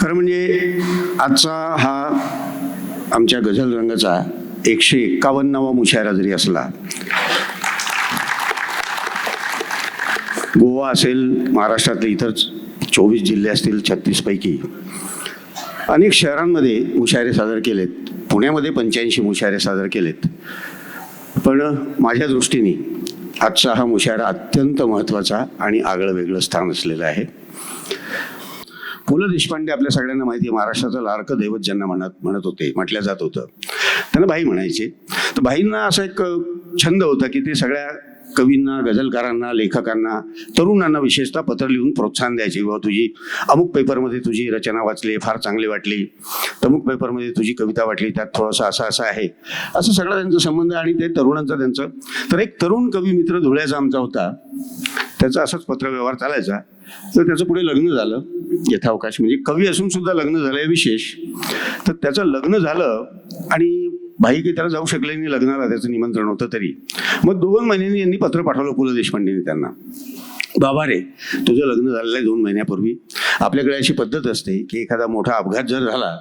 खरं म्हणजे आजचा हा आमच्या गझल रंगाचा एकशे एक्कावन्नावा मुशायरा जरी असला गोवा असेल महाराष्ट्रातले इतर चोवीस जिल्हे असतील छत्तीसपैकी अनेक शहरांमध्ये मुशायरे सादर केलेत. पुण्यामध्ये पंच्याऐंशी मुशायरे सादर केलेत. पण माझ्या दृष्टीने आजचा हा मुशायरा अत्यंत महत्त्वाचा आणि आगळं वेगळं स्थान असलेलं आहे. पु ल देशपांडे आपल्या सगळ्यांना माहिती आहे महाराष्ट्राचं लाडकं दैवत ज्यांना म्हणत म्हणत होते म्हटलं जात होतं. त्यांना भाई म्हणायचे. तर भाईंना असा एक छंद होता की ते सगळ्या कवींना गझलकारांना लेखकांना तरुणांना विशेषतः पत्र लिहून प्रोत्साहन द्यायचे. बाबा तुझी अमुक पेपरमध्ये तुझी रचना वाचली फार चांगली वाटली. तमुक पेपरमध्ये तुझी कविता वाटली त्यात थोडंसं असं असं आहे. असं सगळं त्यांचा संबंध आणि ते तरुणांचं त्यांचं. तर एक तरुण कवी मित्र धुळ्याचा आमचा होता. त्याचा असाच पत्रव्यवहार चालायचा. तर त्याचं पुढे लग्न झालं. यथावकाश म्हणजे कवी असून सुद्धा लग्न झालं हे विशेष. तर त्याचं लग्न झालं आणि भाई काही त्याला जाऊ शकले नाही लग्नाला त्याचं निमंत्रण होतं तरी. मग दोन महिन्यांनी यांनी पत्र पाठवलं पु ल देशपांडेंनी त्यांना. बाबा रे तुझं लग्न झालेलं आहे दोन महिन्यापूर्वी. आपल्याकडे अशी पद्धत असते की एखादा मोठा अपघात जर झाला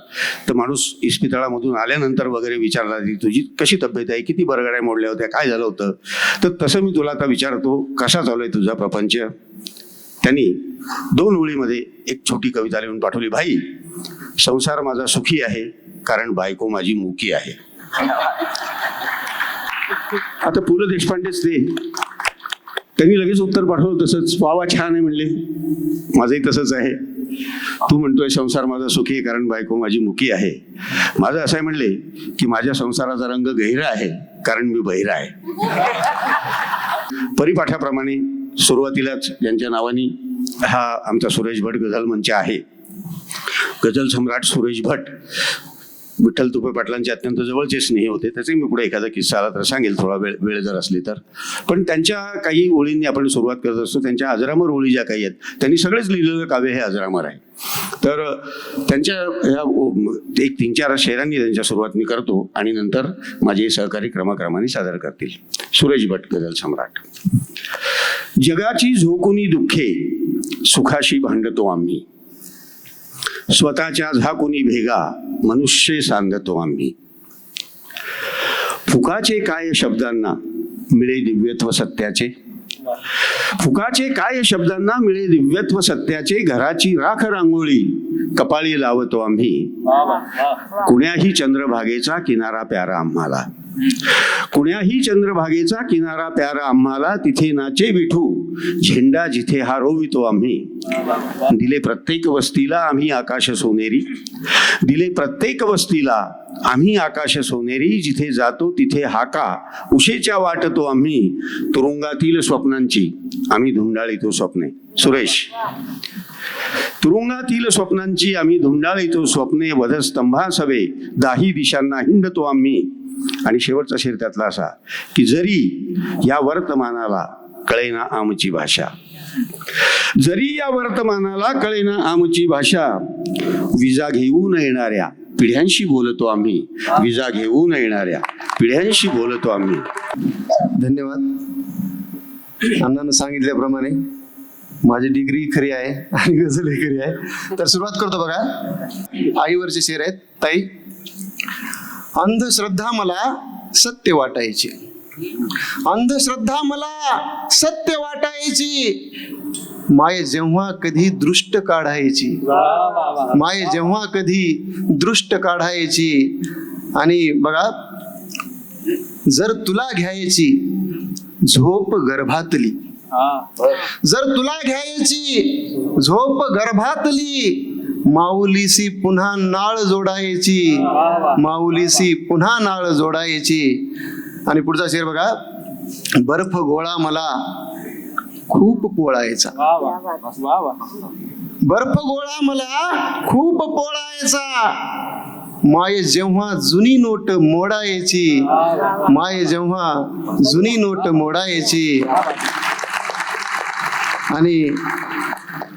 तर माणूस इस्पितळामधून आल्यानंतर वगैरे विचारला की तुझी कशी तब्येत आहे? किती बरगड्या मोडल्या होत्या? काय झालं होतं? तर तसं मी तुला आता विचारतो कसा चालू आहे तुझा प्रपंच? त्यांनी दोन ओळीमध्ये एक छोटी कविता लिहून पाठवली भाई संसार माझा सुखी आहे कारण बायको माझी मुकी आहे. आता पु. ल. देशपांडेच ते. त्यांनी लगेच उत्तर पाठवलं तसंच वावा छान आहे म्हणले. माझंही तसंच आहे. तू म्हणतोय संसार माझा सुखी आहे कारण बायको माझी मुखी आहे. माझं असं आहे म्हणले की माझ्या संसाराचा रंग गहिरा आहे कारण मी बहिरा आहे. परिपाठाप्रमाणे सुरुवातीलाच ज्यांच्या नावाने हा आमचा सुरेश भट गझल मंच आहे. गझल सम्राट सुरेश भट विठ्ठल तुपे पाटलांचे अत्यंत जवळचे स्नेही होते. त्याचे मी पुढे एखादा किस्सा आला तर सांगेल थोडा वेळ वेळ जर असली तर. पण त्यांच्या काही ओळींनी आपण सुरुवात करत असतो त्यांच्या अजरामर ओळी ज्या काही आहेत त्यांनी सगळेच लिहिलेलं काव्य हे अजरामर आहे. तर त्यांच्या ह्या एक तीन चार शेरांनी त्यांच्या सुरुवात मी करतो आणि नंतर माझे सहकारी क्रमाक्रमाने सादर करतील. सुरेश भट गझल सम्राट. जगाची झोकुनी दुःखे सुखाशी भांडतो आम्ही. स्वतःच्या झाकुनी भेगा मनुष्य सांगतो आम्ही. फुकाचे काय शब्दांना मिळे दिव्यत्व सत्याचे? फुकाचे काय शब्दांना मिळे दिव्यत्व सत्याचे? घराची राख रांगोळी कपाळी लावतो आम्ही. कुण्याही चंद्रभागेचा किनारा प्यारा आम्हाला. कुण्याही चंद्रभागेचा किनारा प्यारा आम्हाला तिथे नाचे विठू. झेंडा जिथे हा रोवितो आम्ही दिले प्रत्येक वस्तीला आम्ही आकाश सोनेरी. दिले प्रत्येक वस्तीला आम्ही आकाश सोनेरी जिथे जातो तिथे हाका उशेच्या वाटतो आम्ही तुरुंगातील स्वप्नांची. आम्ही धुंडाळीतो स्वप्ने. सुरेश तुरुंगातील स्वप्नांची आम्ही धुंडाळीतो स्वप्ने वधस्तंभास हवे दाही दिशांना हिंडतो आम्ही. आणि शेवटचा शेर त्यातला असा की जरी या वर्तमानाला कळेना आमची भाषा. जरी या वर्तमानाला कळेना आमची भाषा विजा घेऊन येणाऱ्या पिढ्यांशी बोलतो आम्ही. विजा घेऊन येणाऱ्या पिढ्यांशी बोलतो आम्ही. धन्यवाद. अण्णानं सांगितल्याप्रमाणे माझी डिग्री खरी आहे आणि गझलही खरी आहे. तर सुरुवात करतो बघा. आईवरचे शेर आहेत. ताई अंधश्रद्धा मला सत्य वाटायची. अंधश्रद्धा मला सत्य वाटायची. माय जेव्हा कधी दृष्ट काढायची. माय जेव्हा कधी दृष्ट काढायची. आणि बघा जर तुला घ्यायची झोप गर्भातली. जर तुला घ्यायची झोप गर्भातली माऊलीसी पुन्हा नाळ जोडायची. माऊलीसी पुन्हा नाळ जोडायची. आणि पुढचा शेर बघा. बर्फ गोळा मला खूप पोळायचा. बर्फ गोळा मला खूप पोळायचा. माय जेव्हा जुनी नोट मोडायची माय जेव्हा जुनी नोट मोडायची. आणि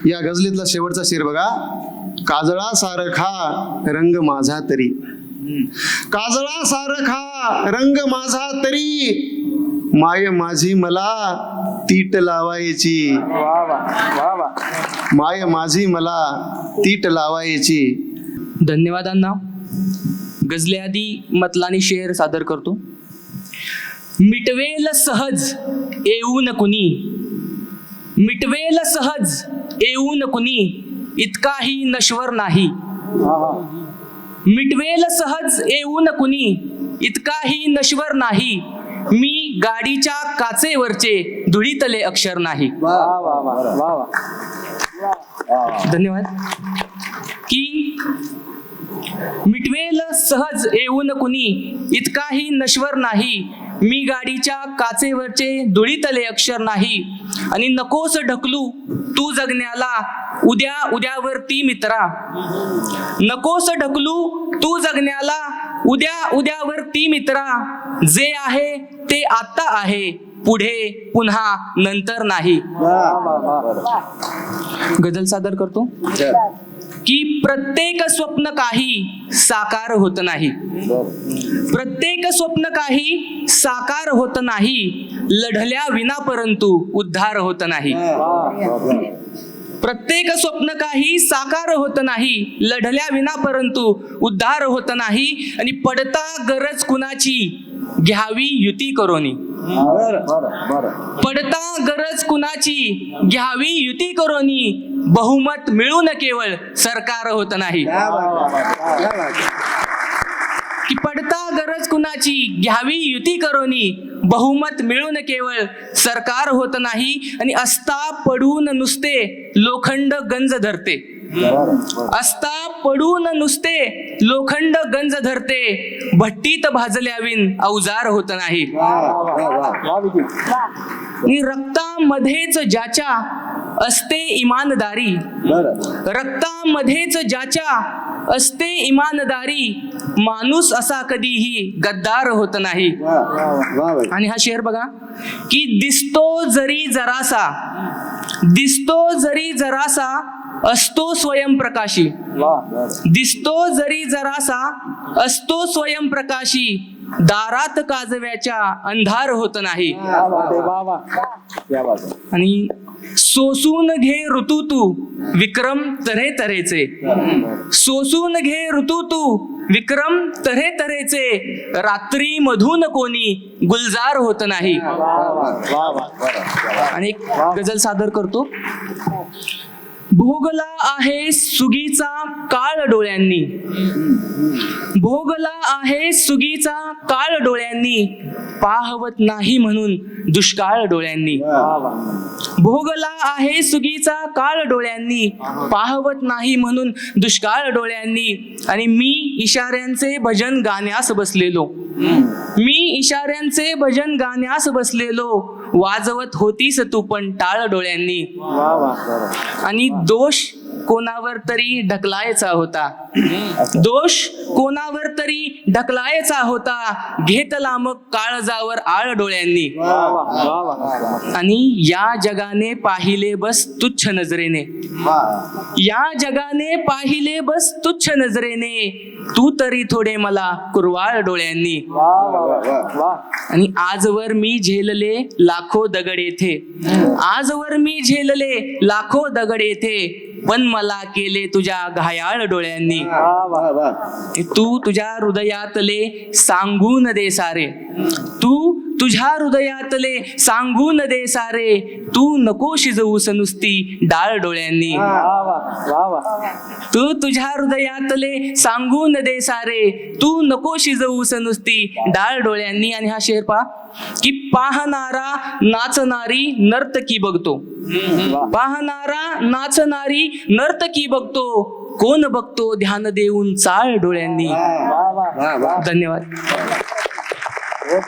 या गझलीतला शेवटचा शेर बघा. काजळा सारखा रंग माझा तरी. काजळा सारखा रंग माझा तरी माय माझी मला तीट लावायची. माय माझी मला तीट लावायची. धन्यवाद अण्णा गजले आधी मतलानी शेर सादर करतो. मिटवेल सहज येऊन कुणी. मिटवेल सहज येऊन कुणी. इतकाही नश्वर नाही. मिटवेल सहज येऊन कुणी? इतकाही नश्वर नाही. मी गाडीच्या काचेवरचे धुळीतले अक्षर नाही. धन्यवाद. की मिटवेल सहज येऊन कुणी? इतकाही नश्वर नाही. मी गाडीच्या काचेवरचे धुळीतले अक्षर नाही. आणि नकोस ढकलू तू जगण्याला उद्या उद्यावरती मित्रा. नकोस ढकलू तू जगण्याला उद्या उद्यावरती मित्रा. जे आहे ते आता आहे. पुढे पुन्हा नंतर नाही. गझल सादर करतो? की प्रत्येक स्वप्न काही साकार होत नाही. प्रत्येक स्वप्न काही साकार होत नाही लढल्या विना परंतु उद्धार होत नाही. प्रत्येक स्वप्न काही साकार होत नाही लढल्या विना परंतु उद्धार होत नाही आणि पडता गरज कुणाची? घ्यावी युती करोनी. पडता गरज कुणाची? घ्यावी युती करोनी. बहुमत मिळून केवळ सरकार होत नाही. की पडता गरज कुणाची? घ्यावी युती करोनी. बहुमत मिळून केवळ सरकार होत नाही. आणि असता पडून नुसते लोखंड गंज धरते. असता पडून नुसते लोखंड गंज धरते भट्टीत भाजल्याविन अवजार होत नाही. रक्तामध्येच ज्याच्या असते इमानदारी रक्तामध्येच ज्याच्या असते इमानदारी माणूस असा कधीही गद्दार होत नाही. आणि हा शेर बघा की दिसतो जरी जरासा दिसतो जरी जरासा असतो स्वयंप्रकाशी दिसतो जरी जरासा असतो स्वयंप्रकाशी दारात काजव्याच्या अंधार होत नाही. आणि सोसून घे ऋतू तू विक्रम तऱ्हे तऱ्हेचे सोसून घे ऋतू तू विक्रम तऱ्हे तऱ्हेचे रात्री मधून कोणी गुलजार होत नाही. आणि एक गझल सादर करतो. भोगला आहे सुगीचा काळ डोळ्यांनी. भोगला आहे सुगीचा काळ डोळ्यांनी. पाहवत नाही म्हणून दुष्काळ डोळ्यांनी. भोगला आहे सुगीचा काळ डोळ्यांनी. पाहवत नाही म्हणून दुष्काळ डोळ्यांनी. आणि मी इशाऱ्यांचे भजन गाण्यास बसलेलो. मी इशाऱ्यांचे भजन गाण्यास बसलेलो. वाजवत होतीस तू पण टाळ डोळ्यांनी. आणि दोष कोणावर तरी ढकलायचा होता. दोष कोणावर तरी ढकलायचा होता. घेतला मग काळजावर आळ डोळ्यांनी. आणि या जगाने पाहिले बस तुच्छ नजरेने. या जगाने पाहिले बस तुच्छ नजरेने. तू तरी थोडे मला कुरवाळ डोळ्यांनी. आणि आजवर मी झेलले लाखो दगड येथे. आजवर मी झेलले लाखो दगड येथे. पण मला केले तुझ्या घायाळ डोळ्यांनी. तू तुझ्या हृदयातले सांगून दे सारे. तू तुझ्या हृदयातले सांगून दे सारे. तू नको शिजवूस नुसती डाळ डोळ्यांनी. तू तुझ्या हृदयातले सांगून दे सारे. तू नको शिजवूस नुसती डाळ डोळ्यांनी. आणि हा शेर पहा की पाहणारा नाचणारी नर्तकी बघतो. पाहणारा नाचणारी नर्तकी बघतो. कोण बघतो ध्यान देऊन चाळ डोळ्यांनी? धन्यवाद.